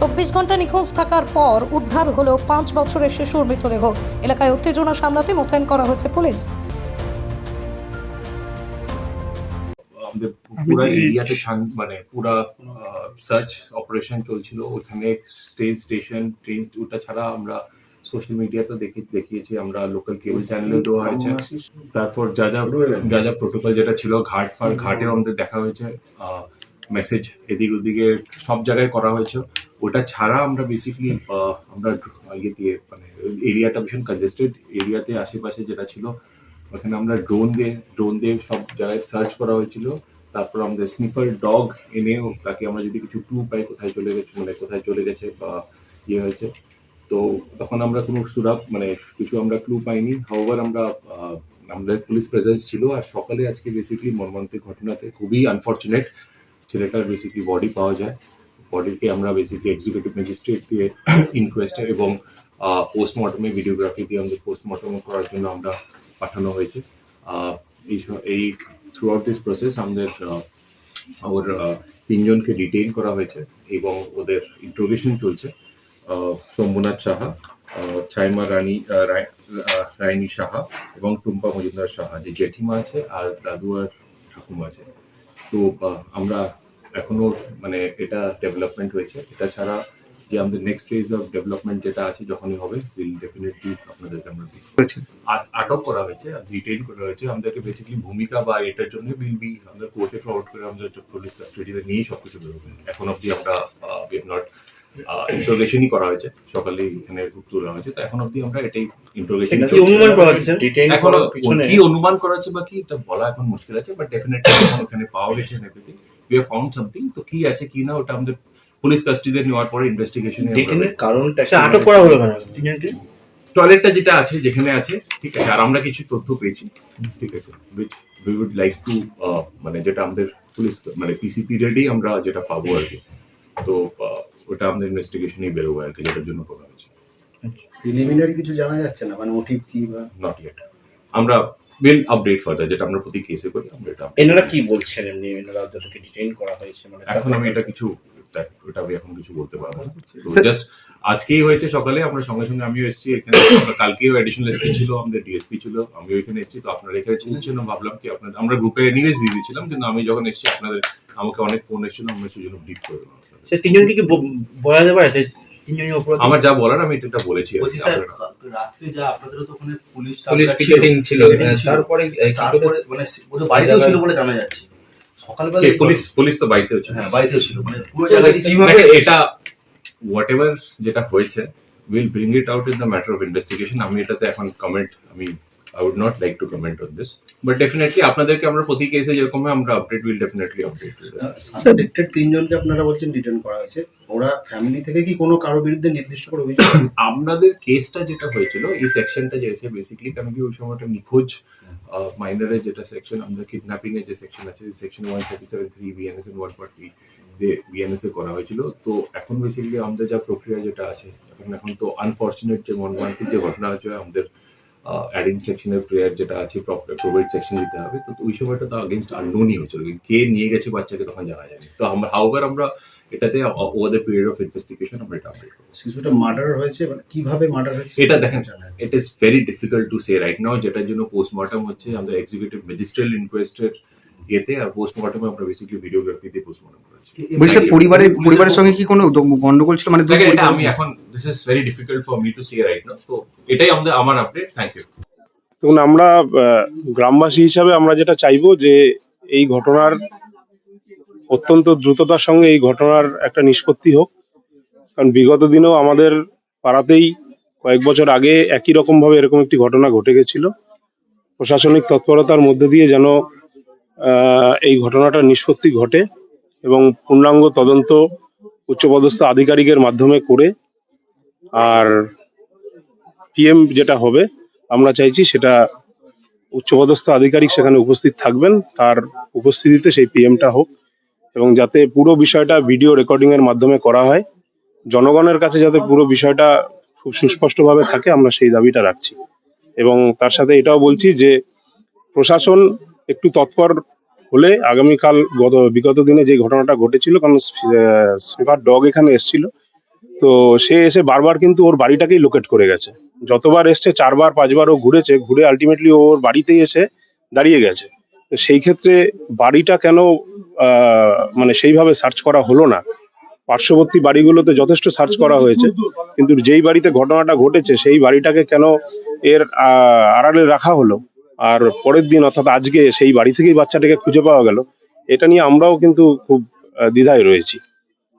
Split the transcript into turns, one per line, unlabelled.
চব্বিশ ঘণ্টা নিখোঁজ থাকার পর উদ্ধার হলো পাঁচ বছরের শিশুর মৃতদেহ এলাকায় উত্তেজনা সামলাতে মোতায়েন করা হয়েছে পুলিশ।
আমাদের পুরো এরিয়াতে মানে পুরা সার্চ অপারেশন চলছিল। ওখানে স্টেজ স্টেশন ট্রেন ওটা ছাড়া আমরা সোশ্যাল মিডিয়াতে দেখে দেখিয়েছি। আমরা লোকাল কেবল চ্যানেলে দেওয়া হয়েছে। তারপর যা যা যা যা প্রোটোকল যেটা ছিল ঘাট ফার ঘাটেও আমাদের দেখা হয়েছে। মেসেজ এদিক ওদিকে সব জায়গায় করা হয়েছে। ওটা ছাড়া আমরা বেসিক্যালি আমরা ইয়ে দিয়ে মানে এরিয়াটা ভীষণ কনজেস্টেড এরিয়াতে আশেপাশে যেটা ছিল, ওখানে আমরা ড্রোন দিয়ে ড্রোন দিয়ে সব জায়গায় সার্চ করা হয়েছিল। তারপর আমাদের স্নিফার ডগ এনে তাকে আমরা যদি কিছু ক্লু পাই কোথায় চলে গেছে মানে কোথায় চলে গেছে বা ইয়ে হয়েছে, তো তখন আমরা কোনো সুরাপ মানে কিছু আমরা ক্লু পাইনি। হাওয়ার আমরা আমাদের পুলিশ প্রেজেন্স ছিল আর সকালে আজকে বেসিক্যালি মর্মান্তিক ঘটনাতে খুবই আনফর্চুনেট ছেলেটার বেসিক্যালি বডি পাওয়া যায়। বডিকে আমরা বেসিক্যালি এক্সিকিউটিভ ম্যাজিস্ট্রেট দিয়ে ইনকোয়েস্টে এবং পোস্টমর্টমে ভিডিওগ্রাফি দিয়ে আমাদের পোস্টমর্টম করার জন্য আমরা পাঠানো হয়েছে এই থ্রু আউট দিস প্রসেস আমাদের ওর তিনজনকে ডিটেইন করা হয়েছে এবং ওদের ইন্ট্রোগেশন চলছে শম্ভুনাথ সাহা ছাইমা রানী রায়নী সাহা এবং টুম্পা মজুমদার সাহা যে জেঠিমা আছে আর দাদু আর ঠাকুমা আছে তো আমরা এখনও মানে এটা ডেভেলপমেন্ট হয়েছে। এটা ছাড়া যে আমাদের নেক্সট ফেজ অফ ডেভেলপমেন্ট যেটা আছে যখনই হবে উইল ডেফিনেটলি আপনাদেরকে আমরা করব। আটক করা হয়েছে ডিটেইন করা হয়েছে। আমাদেরকে বেসিক্যালি ভূমিকা বা এটার জন্য বিল বি আমাদের কোর্টে ফরওয়ার্ড করে আমাদের পুলিশ কাস্টাডিতে নিয়ে সবকিছু বেরোবে এখন অবধি আমরা উই নট ইন্টারোগেশনই করা হয়েছে। সকালে এখানে তোলা হয়েছে। তো এখন অবধি আমরা এটাই ইন্টারোগেশন
কি অনুমান করা হচ্ছে
এখন কি অনুমান করা হচ্ছে বা কি এটা বলা এখন মুশকিল আছে বাট ডেফিনেটলি এখন ওখানে পাওয়া গেছে everything we have found something তো কি আছে কি না ওটা আমাদের পুলিশ কাস্টডিতে নেওয়ার পরে ইনভেস্টিগেশনে
ডিটেনের কারণটা আচ্ছা আটক করা হলো কেন?
টয়লেটটা যেটা আছে যেখানে আছে ঠিক আছে আর আমরা কিছু তথ্য পেয়েছি ঠিক আছে which we would like to মানে যেটা আমাদের পুলিশ মানে পিসি পিরিয়ডেই আমরা যেটা পাবো আর কি। তো ওটা আমাদের ইনভেস্টিগেশনেই বেরোবো আর কি যেটার জন্য করা হয়েছে।
প্রিলিমিনারি কিছু জানা যাচ্ছে না? মানে মোটিভ কি বা
নট ইয়েট আমরা উইল আপডেট ফার্দার যেটা আমরা প্রতি কেসে করি আমরা এটা
এনারা কি বলছেন এমনি? এনারা যাদেরকে ডিটেইন করা হয়েছে মানে
এখন আমি এটা কিছু ওটা আমি এখন কিছু বলতে পারব না। জাস্ট আজকেই হয়েছে সকালে আমরা সঙ্গে সঙ্গে আমিও এসেছি এখানে আমরা কালকেও অ্যাডিশনাল এসপি ছিল আমাদের ডিএসপি ছিল আমিও এখানে এসেছি তো আপনারা এখানে ছিলেন সেজন্য ভাবলাম কি আপনাদের আমরা গ্রুপে এনিওয়েজ দিয়ে দিয়েছিলাম কিন্তু আমি যখন এসেছি আপনাদের আমাকে অনেক ফোন এসেছিল আমরা সেই জন্য ব্রিফ করে দিলাম।
তিনজনকে কি ব- বলা যাবে
আমার যা বলার আমি এটা বলেছি
রাত্রে যা আপনাদের তো ওখানে পুলিশ
পুলিশ পিকেটিং ছিল। তারপরে
তারপরে মানে ও তো বাড়িতেও ছিল বলে জানা যাচ্ছে। সকালবেলা
পুলিশ পুলিশ তো বাড়িতেও ছিল।
হ্যাঁ বাড়িতেও ছিল। মানে পুরো জায়গাটি
দেখেন, এটা হোয়াট যেটা হয়েছে will bring it out in the matter of investigation আমি এটাতে এখন কমেন্ট আমি I would not like to comment on this but definitely আপনাদেরকে আমরা প্রতি কেসে যেরকম আমরা update will definitely update
suspected তিনজনকে আপনারা বলছেন ডিটেন করা হয়েছে। ওরা ফ্যামিলি থেকে কি কোনো কারও বিরুদ্ধে নির্দিষ্ট করে অভিযোগ
আমাদের কেসটা যেটা হয়েছিল এই সেকশনটা যে আছে বেসিক্যালি কারণ কি ওই সময়টা নিখোঁজ মাইনারের যেটা সেকশন আমাদের কিডন্যাপিং এর যে সেকশন আছে section one thirty seven three BNS and one forty BNS এ করা হয়েছিল। তো এখন বেসিক্যালি আমাদের যা প্রক্রিয়া যেটা আছে এখন এখন তো আনফর্চুনেট যে মর্মান্তিক যে ঘটনা হয়েছে আমাদের অ্যাডিং সেকশনের প্রেয়ার যেটা আছে প্রোভাইড সেকশন দিতে হবে। তো ওই সময়টা তো আগেনস্ট আননোনই কে নিয়ে গেছে বাচ্চাকে তখন জানা যায়নি। তো আমরা হাউবার আমরা এটাতে over the period of investigation আমরা এটা আপডেট করব।
শিশুটা মার্ডার হয়েছে মানে কীভাবে মার্ডার হয়েছে
এটা দেখেন। It is very difficult to say right now যেটার জন্য পোস্টমর্টম হচ্ছে আমাদের এক্সিকিউটিভ ম্যাজিস্ট্রেট ইনকোয়েস্টের ইয়েতে আর পোস্টমর্টমে আমরা বেসিক্যালি ভিডিওগ্রাফি দিয়ে পোস্টমর্টম করেছি।
বলছি পরিবারের পরিবারের সঙ্গে কি কোনো গন্ডগোল ছিল? মানে
দেখেন এটা আমি এখন this is very difficult for me to see right now তো এটাই আমাদের আমার আপডেট থ্যাংক ইউ
দেখুন আমরা গ্রামবাসী হিসাবে আমরা যেটা চাইব যে এই ঘটনার অত্যন্ত দ্রুততার সঙ্গে এই ঘটনার একটা নিষ্পত্তি হোক। কারণ বিগত দিনেও আমাদের পাড়াতেই কয়েক বছর আগে একই রকম ভাবে এরকম একটি ঘটনা ঘটে গেছিল। প্রশাসনিক তৎপরতার মধ্যে দিয়ে যেন এই ঘটনাটা নিষ্পত্তি ঘটে এবং পূর্ণাঙ্গ তদন্ত উচ্চপদস্থ আধিকারিকের মাধ্যমে করে আর পিএম যেটা হবে, আমরা চাইছি সেটা উচ্চপদস্থ আধিকারিক সেখানে উপস্থিত থাকবেন, তার উপস্থিতিতে সেই পিএমটা হোক এবং যাতে পুরো বিষয়টা ভিডিও রেকর্ডিংয়ের মাধ্যমে করা হয়। জনগণের কাছে যাতে পুরো বিষয়টা খুব সুস্পষ্টভাবে থাকে, আমরা সেই দাবিটা রাখছি। এবং তার সাথে এটাও বলছি যে প্রশাসন একটু তৎপর হলে আগামীকাল গত, বিগত দিনে যে ঘটনাটা ঘটেছিল, কারণ স্লিপার ডগ এখানে এসেছিল, তো সে এসে বারবার কিন্তু ওর বাড়িটাকেই লোকেট করে গেছে। যতবার এসছে, চারবার পাঁচবার ও ঘুরেছে, ঘুরে আলটিমেটলি ওর বাড়িতেই এসে দাঁড়িয়ে গেছে। তো সেই ক্ষেত্রে বাড়িটা কেন মানে সেইভাবে সার্চ করা হলো না? পার্শ্ববর্তী বাড়িগুলোতে যথেষ্ট সার্চ করা হয়েছে, কিন্তু যেই বাড়িতে ঘটনাটা ঘটেছে, সেই বাড়িটাকে কেন এর আড়ালে রাখা হলো? আর পরের দিন অর্থাৎ আজকে সেই বাড়ি থেকেই বাচ্চাটাকে খুঁজে পাওয়া গেল। এটা নিয়ে আমরাও কিন্তু খুব দ্বিধায় রয়েছি।